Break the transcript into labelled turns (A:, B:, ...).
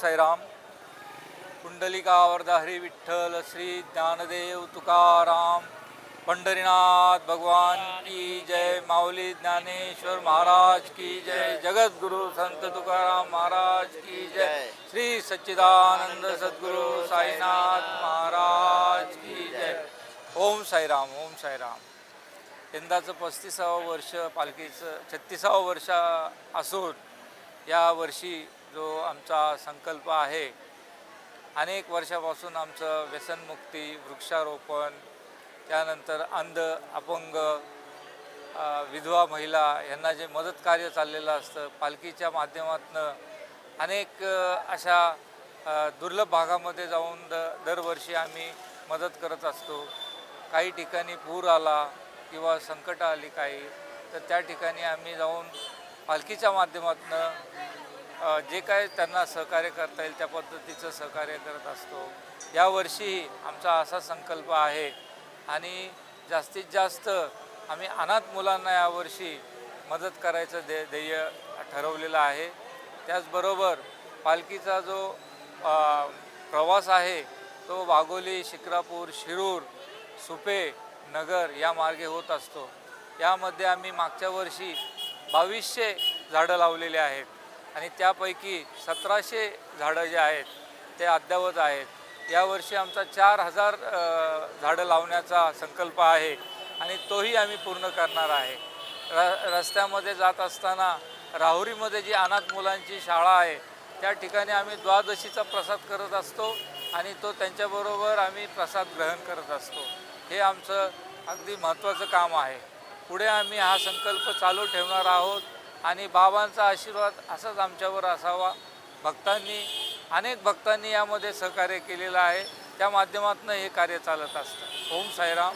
A: साईराम कुंडलिकावरदा हरी विठ्ठल श्री ज्ञानदेव तुकाराम पंढरीनाथ भगवान की जय माऊली ज्ञानेश्वर महाराज की जय जगद्गुरु संत तुकाराम महाराज की जय श्री सच्चिदानंद सद्गुरु साईनाथ महाराज की जय. ओम साईराम ओम साईराम. यंदाचं पस्तीसावं वर्ष पालखीचं छत्तीसावं वर्ष असून या वर्षी जो आमचा संकल्प आहे. अनेक वर्षापासून आमचं व्यसनमुक्ती वृक्षारोपण त्यानंतर अंध अपंग विधवा महिला यांना जे मदत कार्य चाललेलं असतं पालखीच्या माध्यमातून अनेक अशा दुर्लभ भागामध्ये जाऊन द दरवर्षी आम्ही मदत करत असतो. काही ठिकाणी पूर आला किंवा संकट आली काही तर त्या ठिकाणी आम्ही जाऊन पालखीच्या माध्यमातून जे काय त्यांना सहकार्य करता येईल त्या पद्धतीचं सहकार्य करत असतो. यावर्षीही आमचा असा संकल्प आहे. आणि जास्तीत जास्त आम्ही अनाथ मुलांना यावर्षी मदत करायचं दे ध्येय ठरवलेलं आहे. त्याचबरोबर पालखीचा जो प्रवास आहे तो वाघोली शिक्रापूर शिरूर सुपे नगर या मार्गे होत असतो. यामध्ये आम्ही मागच्या वर्षी बावीसशे झाडं लावलेली आहेत. आणि त्यापैकी सतराशे झाडं जे आहेत ते अद्यावत आहेत. यावर्षी आमचा चार हजार झाडं लावण्याचा संकल्प आहे आणि तोही आम्ही पूर्ण करणार आहे. र रस्त्यामध्ये जात असताना राहुरीमध्ये जी अनाथ मुलांची शाळा आहे त्या ठिकाणी आम्ही द्वादशीचा प्रसाद करत असतो आणि तो त्यांच्याबरोबर आम्ही प्रसाद ग्रहण करत असतो. हे आमचं अगदी महत्त्वाचं काम आहे. पुढे आम्ही हा संकल्प चालू ठेवणार आहोत. आणि बाबांचा आशीर्वाद असाच आमच्यावर असावा. भक्तांनी अनेक भक्तांनी यामध्ये सहकार्य केलेलं आहे. त्या माध्यमातून हे कार्य चालत असतं. ओम साईराम.